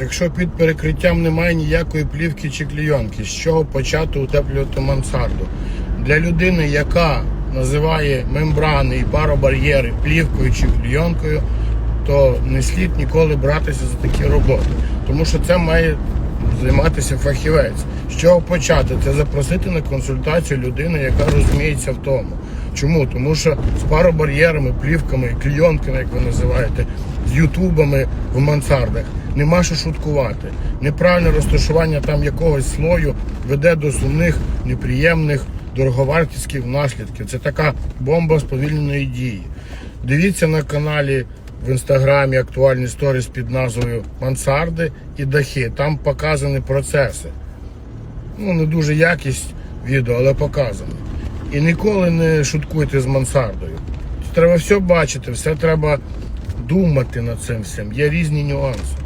Якщо під перекриттям немає ніякої плівки чи клійонки, з чого почати утеплювати мансарду? Для людини, яка називає мембрани і паробар'єри плівкою чи клійонкою, то не слід ніколи братися за такі роботи, тому що це має займатися фахівець. З чого почати? Це запросити на консультацію людину, яка розуміється в тому. Чому? Тому що з паробар'єрами, плівками, клійонками, як ви називаєте, з ютубами в мансардах нема що шуткувати. Неправильне розташування там якогось слою веде до сумних, неприємних, дороговартісних наслідків. Це така бомба сповільненої дії. Дивіться на каналі в інстаграмі актуальні сторіс під назвою Мансарди і дахи. Там показані процеси. Ну, не дуже якість відео, але показано. І ніколи не шуткуйте з мансардою. Треба все бачити, все треба думати над цим всім. Є різні нюанси.